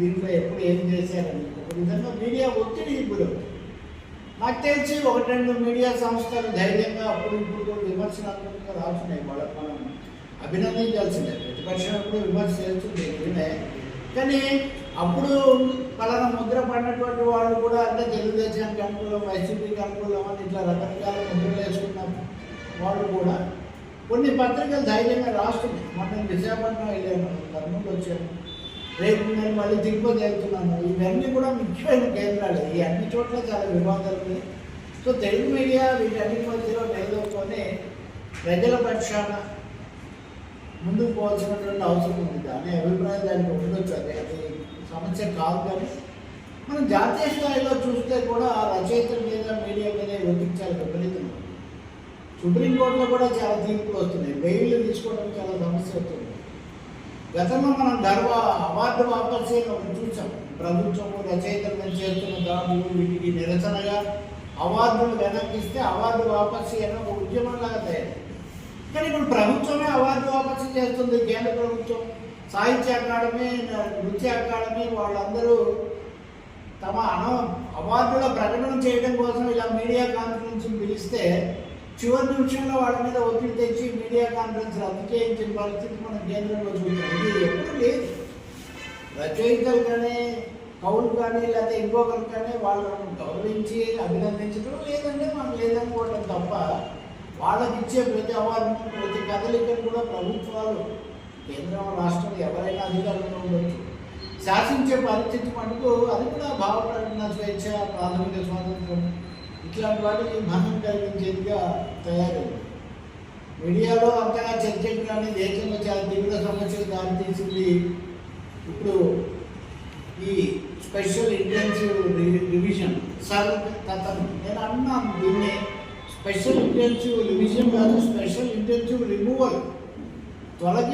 దీంట్లో ఎప్పుడు ఏం చేశారని. ఒక విధంగా మీడియా ఒత్తిడి ఇప్పుడు. నాకు తెలిసి ఒకటి రెండు మీడియా సంస్థలు ధైర్యంగా అప్పుడు ఇప్పుడు విమర్శనాత్మకంగా రాస్తున్నాయి. వాళ్ళకి మనం అభినందించాల్సిందే. ప్రతిపక్షం ఎప్పుడు విమర్శ చేస్తుంది నిజమే కానీ అప్పుడు పలానా ముద్ర పడినటువంటి వాళ్ళు కూడా అంటే తెలుగుదేశానికి అనుకూలం వైసీపీకి అనుకూలం అని ఇట్లా రకరకాల ముద్రలు వేసుకున్న వాళ్ళు కూడా కొన్ని పత్రికలు ధైర్యంగా రాస్తున్నాయి. మొన్న విశాఖపట్నం వెళ్ళాను కర్నూలు వచ్చాను రేపు నేను మళ్ళీ తిరుపతి వెళ్తున్నాను. ఇవన్నీ కూడా ముఖ్యమైన కేంద్రాలు. ఈ అన్ని చోట్ల చాలా వివాదాలు ఉన్నాయి. సో తెలుగు మీడియా వీటన్నిటి మధ్యలో నిలదొక్కుని ప్రజల పక్షాన ముందుకు పోవాల్సినటువంటి అవసరం ఉంది. దాని అభిప్రాయం దానికి ఉండొచ్చు. అది అది సమస్య కాదు కానీ మనం జాతీయ స్థాయిలో చూస్తే కూడా ఆ రచయితల మీద మీడియా మీద వినిపించాలి చాలా విపరీతంగా సుప్రీంకోర్టులో కూడా చాలా తీర్పులు వస్తున్నాయి. బెయిల్ తీసుకోవడం చాలా సమస్య అవుతుంది. గతంలో మనం గర్వ అవార్డు వాపసు చూసాం. ప్రభుత్వం రచయితల చేస్తున్న దాడులు వీటికి నిరసనగా అవార్డులు వెనక్కిస్తే అవార్డు వాపసీ అనే ఒక ఉద్యమంలాగా తయారు కానీ ఇప్పుడు ప్రభుత్వమే అవార్డు వాపసీ చేస్తుంది కేంద్ర ప్రభుత్వం. సాహిత్య అకాడమీ నృత్య అకాడమీ వాళ్ళందరూ తమ అన అవార్డుల ప్రకటన చేయడం కోసం ఇలా మీడియా కాన్ఫరెన్స్ పిలిస్తే చివరి నిమిషంలో వాళ్ళ మీద ఒత్తిడి తెచ్చి మీడియా కాన్ఫరెన్స్ రద్దు చేయించిన పరిస్థితి మనం కేంద్రంలో చూద్దాం ఇది ఎప్పుడు లేదు. రచయితలు కానీ కవులు కానీ లేకపోతే ఇంకొకరు కానీ వాళ్ళను గౌరవించి అభినందించడం లేదంటే మనం లేదనుకోవడం తప్ప వాళ్ళకి ఇచ్చే ప్రతి అవార్డు ప్రతి కదలికను కూడా ప్రభుత్వాలు కేంద్రం రాష్ట్రం ఎవరైనా అధికారంలో ఉండొచ్చు. శాసించే పరిస్థితి మటుకు అది కూడా భావ ప్రకటన స్వేచ్ఛ ప్రాథమిక స్వాతంత్రం. ఇట్లాంటి వాటికి భంగం కలిగించేదిగా తయారు. మీడియాలో అంతగా చర్చకు కానీ దేశంలో చాలా తీవ్ర సమస్యలు దారితీసింది ఇప్పుడు ఈ స్పెషల్ ఇంటెన్సివ్ రివిజన్ సార్ తతను నేను అన్నాను దీన్ని. స్పెషల్ ఇంటెన్సివ్ రివిజన్ కాదు స్పెషల్ ఇంటెన్సివ్ రిమూవల్. తొలగి